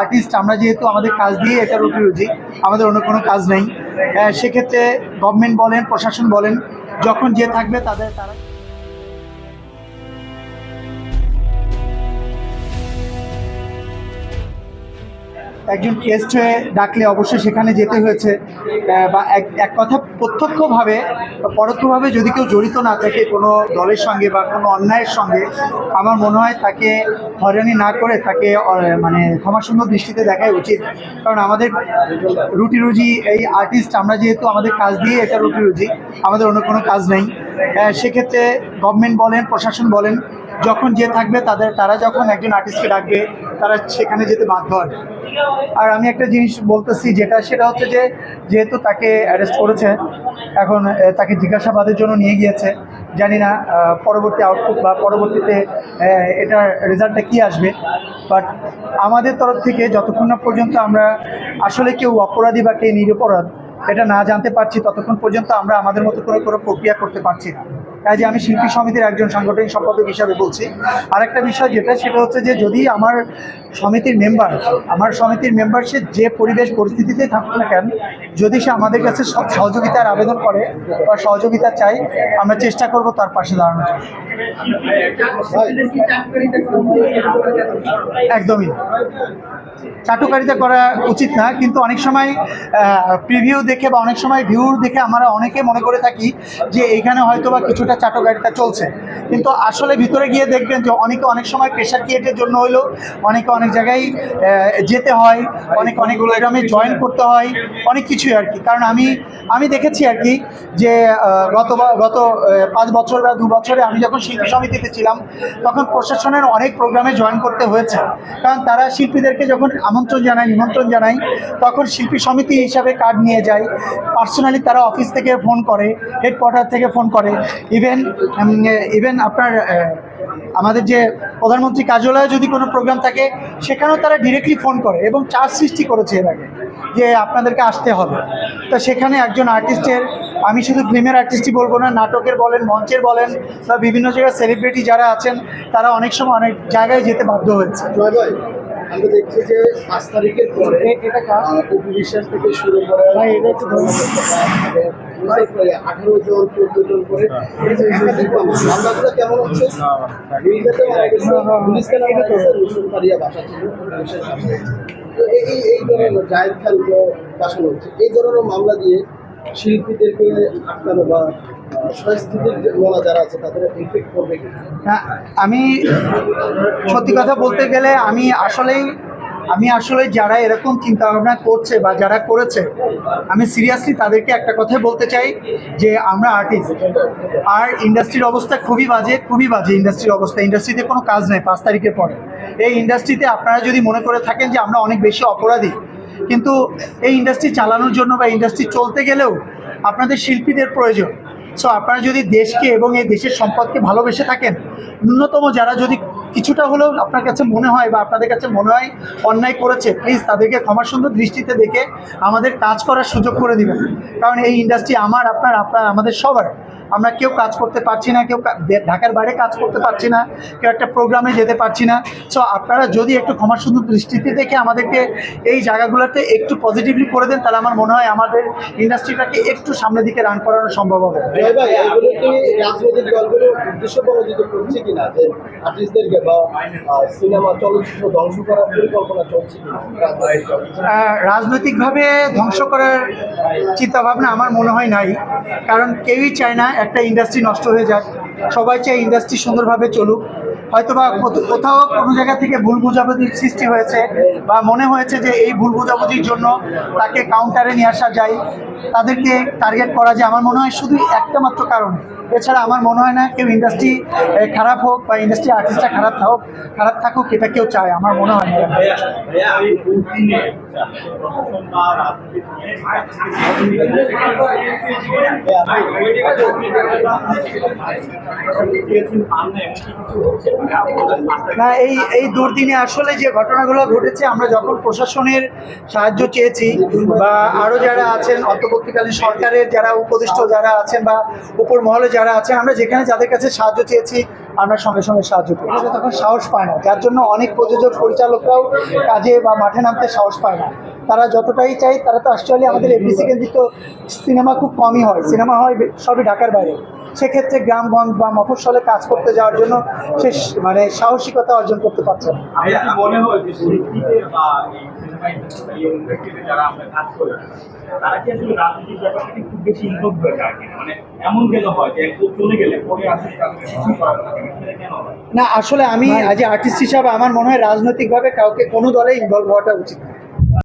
Artist আমরা যেহেতু আমাদের কাজ দিয়ে এটা রুটি রুজি আমাদের অন্য কোনো কাজ নেই। সেক্ষেত্রে গভর্নমেন্ট বলেন, প্রশাসন বলেন, যখন যে থাকবে তাদের, তারা একজন গেস্ট হয়ে ডাকলে অবশ্যই সেখানে যেতে হয়েছে। বা এক এক কথা প্রত্যক্ষভাবে পরোক্ষভাবে যদি কেউ জড়িত না থাকে কোনো দলের সঙ্গে বা কোনো অন্যায়ের সঙ্গে, আমার মনে হয় তাকে হয়রানি না করে তাকে মানে ক্ষমাসুন্দর দৃষ্টিতে দেখাই উচিত। কারণ আমাদের রুটি রুজি এই আর্টিস্ট আমরা যেহেতু আমাদের কাজ দিয়ে এটা রুটি রুজি, আমাদের অন্য কোনো কাজ নেই। সেক্ষেত্রে গভর্নমেন্ট বলেন, প্রশাসন বলেন যখন যে থাকবে, তাদের, তারা যখন একজন আর্টিস্টকে ডাকবে, তারা সেখানে যেতে বাধ্য হয় আর আমি একটা জিনিস বলতেছি যেটা, সেটা হচ্ছে যে, যেহেতু তাকে অ্যারেস্ট করেছে, এখন তাকে জিজ্ঞাসাবাদের জন্য নিয়ে গিয়েছে, জানি না পরবর্তী আউটপুট বা পরবর্তীতে এটার রেজাল্টটা কী আসবে। বাট আমাদের তরফ থেকে যতক্ষণ না পর্যন্ত আমরা আসলে কেউ অপরাধী বা কে নিরপরাধ এটা না জানতে পারছি ততক্ষণ পর্যন্ত আমরা আমাদের মতো করে কোনো প্রক্রিয়া করতে পারছি না কাজে আমি শিল্পী সমিতির একজন সাংগঠনিক সম্পাদক হিসাবে বলছি আরেকটা বিষয় যেটা সেটা হচ্ছে যে যদি আমার সমিতির মেম্বার আমার সমিতির মেম্বার সে যে পরিবেশ পরিস্থিতিতে থাকুক না কেন যদি সে আমাদের কাছে সহ- সহযোগিতার আবেদন করে বা সহযোগিতা চাই আমরা চেষ্টা করব তার পাশে দাঁড়ানোর জন্য। একদমই। চাটুকারিতা করা উচিত না, কিন্তু অনেক সময় প্রিভিউ দেখে বা অনেক সময় ভিউ দেখে আমরা অনেকে মনে করে থাকি যে এইখানে হয়তো বা কিছুটা চাটুকারিতা চলছে। কিন্তু আসলে ভিতরে গিয়ে দেখবেন যে অনেকে অনেক সময় প্রেশার ক্রিয়েটের জন্য হলেও অনেকে অনেক জায়গায় যেতে হয়, অনেক অনেক প্রোগ্রামে জয়েন করতে হয়, অনেক কিছুই আর কি। কারণ আমি আমি দেখেছি আর কি যে গত গত পাঁচ বছর বা দু বছরে আমি যখন শিল্পী সমিতিতে ছিলাম, তখন প্রশাসনের অনেক প্রোগ্রামে জয়েন করতে হয়েছে। কারণ তারা শিল্পীদেরকে যখন আমন্ত্রণ জানায় নিমন্ত্রণ জানায় তখন শিল্পী সমিতি হিসাবে কার্ড নিয়ে যায়। পার্সোনালি তারা অফিস থেকে ফোন করে হেডকোয়ার্টার থেকে ফোন করে। ইভেন ইভেন আপনার আমাদের যে প্রধানমন্ত্রী কার্যালয়ে যদি কোনো প্রোগ্রাম থাকে, সেখানেও তারা ডিরেক্টলি ফোন করে এবং চার্জ সৃষ্টি করেছে এর আগে, যে আপনাদেরকে আসতে হবে। তো সেখানে একজন আর্টিস্টের আমি শুধু ফিল্মের আর্টিস্টই বলব না, নাটকের বলেন, মঞ্চের বলেন, বা বিভিন্ন জায়গায় সেলিব্রিটি যারা আছেন, তারা অনেক সময় অনেক জায়গায় যেতে বাধ্য হয়েছে। আমরা দেখছি যে পাঁচ তারিখের পরে এটা অপু বিশ্বাস থেকে শুরু করে। আঠারো জন চোদ্দ জন করে মামলাগুলো কেমন হচ্ছে মিডিয়াতে মারা গেছে পুলিশকে মারা গেছে রসুলপাড়িয়া বাসা ছিল তো এই এই- এই ধরনের জায়েদ খান বাসানো হচ্ছে। এই ধরনের মামলা দিয়ে শিল্পীদেরকে আটকানো বা আমি সত্যি কথা বলতে গেলে আমি আসলেই, আমি আসলে যারা এরকম চিন্তা ভাবনা করছে বা যারা করেছে, আমি সিরিয়াসলি তাদেরকে একটা কথাই বলতে চাই যে আমরা আর্টিস্ট আর ইন্ডাস্ট্রির অবস্থা খুবই বাজে খুবই বাজে ইন্ডাস্ট্রির অবস্থা। ইন্ডাস্ট্রিতে কোনো কাজ নেই পাঁচ তারিখের পরে। এই ইন্ডাস্ট্রিতে আপনারা যদি মনে করে থাকেন যে আমরা অনেক বেশি অপরাধী, কিন্তু এই ইন্ডাস্ট্রি চালানোর জন্য বা ইন্ডাস্ট্রি চলতে গেলেও আপনাদের শিল্পীদের প্রয়োজন। সো আপনারা যদি দেশকে এবং এই দেশের সম্পদকে ভালোবেসে থাকেন, ন্যূনতম যারা যদি কিছুটা হলেও আপনার কাছে মনে হয় বা আপনাদের কাছে মনে হয় অন্যায় করেছে প্লিজ তাদেরকে ক্ষমা সুন্দর দৃষ্টিতে দেখে আমাদের কাজ করার সুযোগ করে দিবেন। কারণ এই ইন্ডাস্ট্রি আমার, আপনার আপনার, আমাদের সবার। আমরা কেউ কাজ করতে পারছি না কেউ ঢাকার বাইরে কাজ করতে পারছি না কেউ একটা প্রোগ্রামে যেতে পারছি না। সো আপনারা যদি একটু ক্ষমা সুন্দর দৃষ্টিতে দেখে আমাদেরকে এই জায়গাগুলোতে একটু পজিটিভলি করে দেন তাহলে আমার মনে হয় আমাদের ইন্ডাস্ট্রিটাকে একটু সামনের দিকে রান করানো সম্ভব হবে। রাজনৈতিকভাবে ধ্বংস করার চিন্তাভাবনা আমার মনে হয় নাই। কারণ কেউই চায় না একটা ইন্ডাস্ট্রি নষ্ট হয়ে যাক। সবাই চাই ইন্ডাস্ট্রি সুন্দরভাবে চলুক। হয়তোবা কোথ- কোথাও কোনো জায়গা থেকে ভুল বোঝাবুঝির সৃষ্টি হয়েছে বা মনে হয়েছে যে এই ভুল বোঝাবুঝির জন্য তাকে কাউন্টারে নিয়ে আসা যায় তাদেরকে টার্গেট করা যায় আমার মনে হয় শুধু একটা মাত্র কারণে এছাড়া আমার মনে হয় না কেউ ইন্ডাস্ট্রি খারাপ হোক বা ইন্ডাস্ট্রি আর্টিস্টটা খারাপ থাকুক খারাপ থাকুক এটা কেউ চায় আমার মনে হয় না না, এই এই দুর্দিনে আসলে যে ঘটনাগুলো ঘটেছে, আমরা যখন প্রশাসনের সাহায্য চেয়েছি বা আরও যারা আছেন, অন্তর্বর্তীকালীন সরকারের যারা উপদিষ্ট যারা আছেন বা উপর মহলে যারা আছেন, আমরা যেখানে যাদের কাছে সাহায্য চেয়েছি, আমরা সঙ্গে সঙ্গে সাহায্য করি। তখন সাহস পায় না। যার জন্য অনেক প্রযোজক পরিচালকরাও কাজে বা মাঠে নামতে সাহস পায় না। তারা যতটাই চাই তারা তো অ্যাকচুয়ালি আমাদের এফডিসি কেন্দ্রিক তো সিনেমা খুব কমই হয়। সিনেমা হয় সবই ঢাকার বাইরে। সেক্ষেত্রে গ্রামগঞ্জ বা মফস্বলে কাজ করতে যাওয়ার জন্য সে মানে সাহসিকতা অর্জন করতে পারছে না মনে হয় হয়ে? মানে হয় না না আসলে আমি আজ আর্টিস্ট হিসাবে আমার মনে হয় রাজনৈতিকভাবে কাউকে কোনো দলে ইনভলভ হওয়াটা উচিত না।